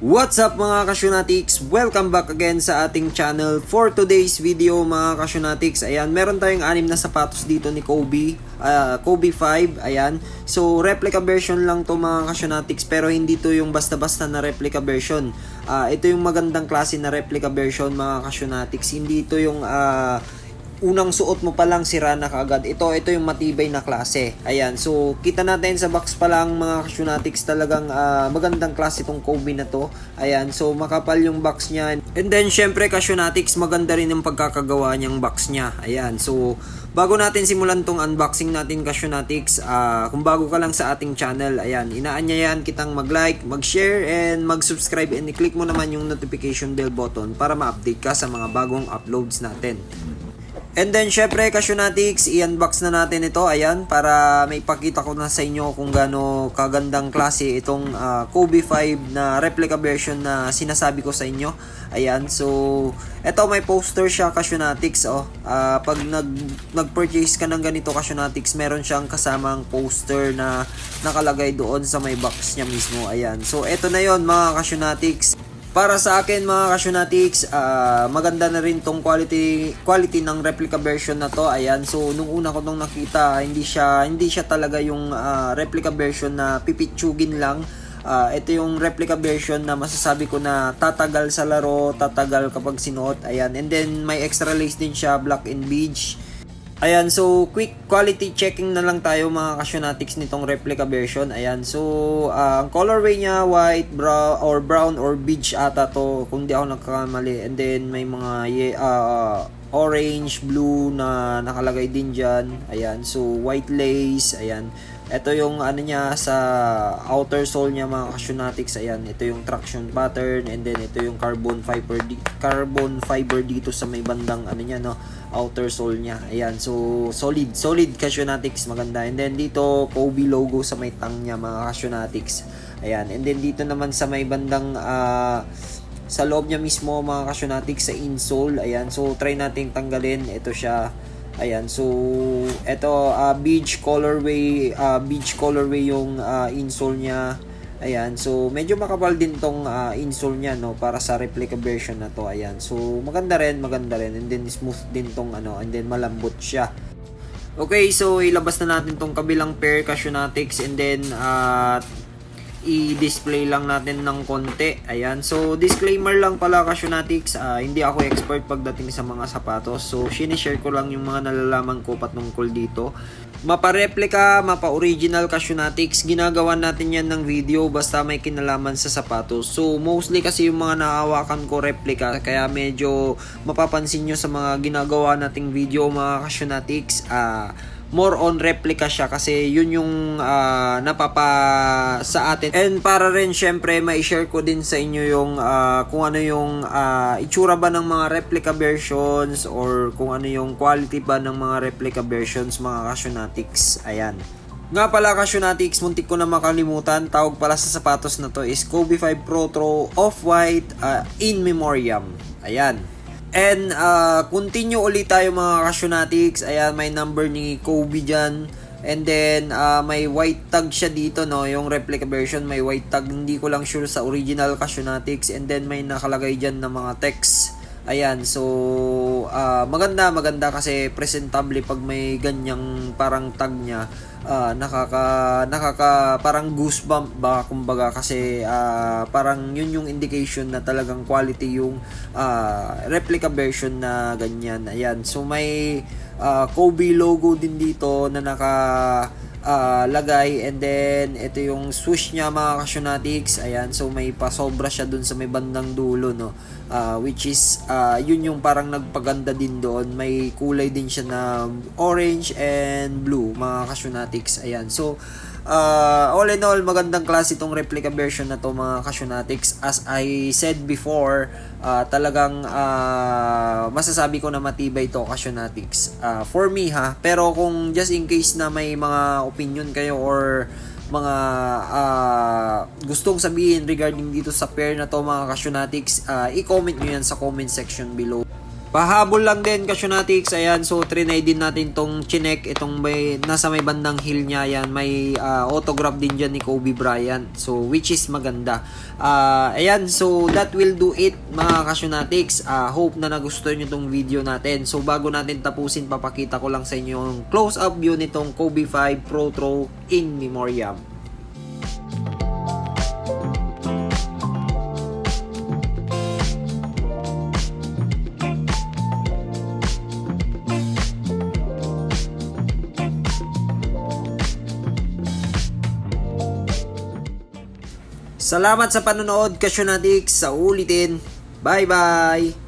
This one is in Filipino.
What's up mga Kasyonatics? Welcome back again sa ating channel for today's video mga Kasyonatics. Ayan, meron tayong anim na sapatos dito ni Kobe. ah, Kobe 5, ayan. So, replica version lang to mga Kasyonatics pero hindi to yung basta-basta na replica version. Ah, ito yung magandang klase na replica version mga Kasyonatics. Hindi ito yung ah, unang suot mo pa lang sira na kaagad. Ito, ito yung matibay na klase. Ayan, so kita natin sa box pa lang mga Kasyonatics talagang ah, magandang klase itong Kobe na to. Ayan, so makapal yung box niya. And then syempre Kasyonatics maganda rin yung pagkakagawa niyang box niya. Ayan, so bago natin simulan tong unboxing natin Kasyonatics, ah kung bago ka lang sa ating channel, ayan, inaanyayan kitang mag-like, mag-share, and mag-subscribe and i-click mo naman yung notification bell button para ma-update ka sa mga bagong uploads natin. And then, syempre, Kasyonatics, i-unbox na natin ito, ayan, para may pakita ko na sa inyo kung gaano kagandang klase itong ah, Kobe 5 na replica version na sinasabi ko sa inyo. Ayan, so, ito may poster siya, Kasyonatics, oh. Ah, pag nag, nag-purchase ka ng ganito, Kasyonatics, meron siyang kasamang poster na nakalagay doon sa may box niya mismo, ayan. So, ito na yon mga Kasyonatics. Para sa akin mga Kasyonatics, ah, maganda na rin tong quality quality ng replica version na to. Ayan, so nung una ko tong nakita, hindi siya hindi siya talaga yung ah, replica version na pipitsugin lang. Ah, ito yung replica version na masasabi ko na tatagal sa laro, tatagal kapag sinuot. Ayan, and then may extra lace din siya, black and beige. Ayan, so quick quality checking na lang tayo mga Kasyonatics nitong replica version. Ayan, so ah, ang colorway niya white, brown or brown or beige ata to kung di ako nagkakamali. And then may mga ah, orange, blue na nakalagay din diyan. Ayan, so white lace, ayan. Ito yung ano niya sa outer sole niya mga Kasyonatics. Ayan, ito yung traction pattern and then ito yung carbon fiber di- carbon fiber dito sa may bandang ano niya no, outer sole niya. Ayan, so solid, solid Kasyonatics, maganda. And then dito Kobe logo sa may tang niya mga Kasyonatics. Ayan, and then dito naman sa may bandang ah, sa loob niya mismo mga Kasyonatics sa insole. Ayan, so try nating tanggalin. Ito siya. Ayan, so ito ah, beige colorway, ah, beige colorway yung ah, insole niya. Ayan, so medyo makapal din tong ah, insole niya no para sa replica version na to. Ayan. So maganda rin, maganda rin and then smooth din tong ano and then malambot siya. Okay, so ilabas na natin tong kabilang pair Kasyonatics and then uh, i-display lang natin ng konti. Ayan. So, disclaimer lang pala Kasyonatics, ah, hindi ako expert pagdating sa mga sapatos. So, sinishare ko lang yung mga nalalaman ko patungkol dito. Mapa-replica, mapa-original Kasyonatics, ginagawa natin yan ng video basta may kinalaman sa sapatos. So, mostly kasi yung mga nakahawakan ko replica, kaya medyo mapapansin nyo sa mga ginagawa nating video mga Kasyonatics, ah, more on replica siya kasi yun yung ah, napapa sa atin and para rin syempre mai-share ko din sa inyo yung ah, kung ano yung ah, itsura ba ng mga replica versions or kung ano yung quality ba ng mga replica versions mga Kasyonatics ayan nga pala Kasyonatics, muntik ko na makalimutan, tawag pala sa sapatos na to is Kobe 5 Pro Tro Off-White ah, In Memoriam. Ayan. And uh, continue ulit tayo mga Kasyonatics. Ayan, may number ni Kobe dyan. And then, uh, may white tag siya dito, no? Yung replica version, may white tag. Hindi ko lang sure sa original Kasyonatics. And then, may nakalagay dyan na mga text. Ayan, so, uh, maganda, maganda kasi presentable pag may ganyang parang tag niya. Uh, nakaka, nakaka, parang goosebump ba, kumbaga, kasi uh, parang yun yung indication na talagang quality yung uh, replica version na ganyan. Ayan, so may uh, Kobe logo din dito na naka ah, lagay and then ito yung swoosh niya mga Kasyonatics ayan so may pasobra siya dun sa may bandang dulo no? Ah, which is ah, yun yung parang nagpaganda din doon. May kulay din siya na orange and blue mga Kasyonatics ayan so ah, all in all magandang klase itong replica version na to mga Kasyonatics as I said before ah, talagang ah, masasabi ko na matibay to Kasyonatics Ah, for me ha pero kung just in case na may mga opinion kayo or mga ah, gustong sabihin regarding dito sa pair na to mga Kasyonatics, ah, i-comment nyo yan sa comment section below. Pahabol lang din Kasyonatics, ayan, so trinay din natin tong chinek, itong may, nasa may bandang hill niya, yan, may ah, autograph din dyan ni Kobe Bryant, so which is maganda. Ah, ayan, so that will do it mga Kasyonatics, Ah, hope na nagustuhan nyo tong video natin. So bago natin tapusin, papakita ko lang sa inyo yung close-up view nitong Kobe 5 Pro Throw in Memoriam. Salamat sa panonood, Kasyonatics. Sa ulitin. Bye-bye!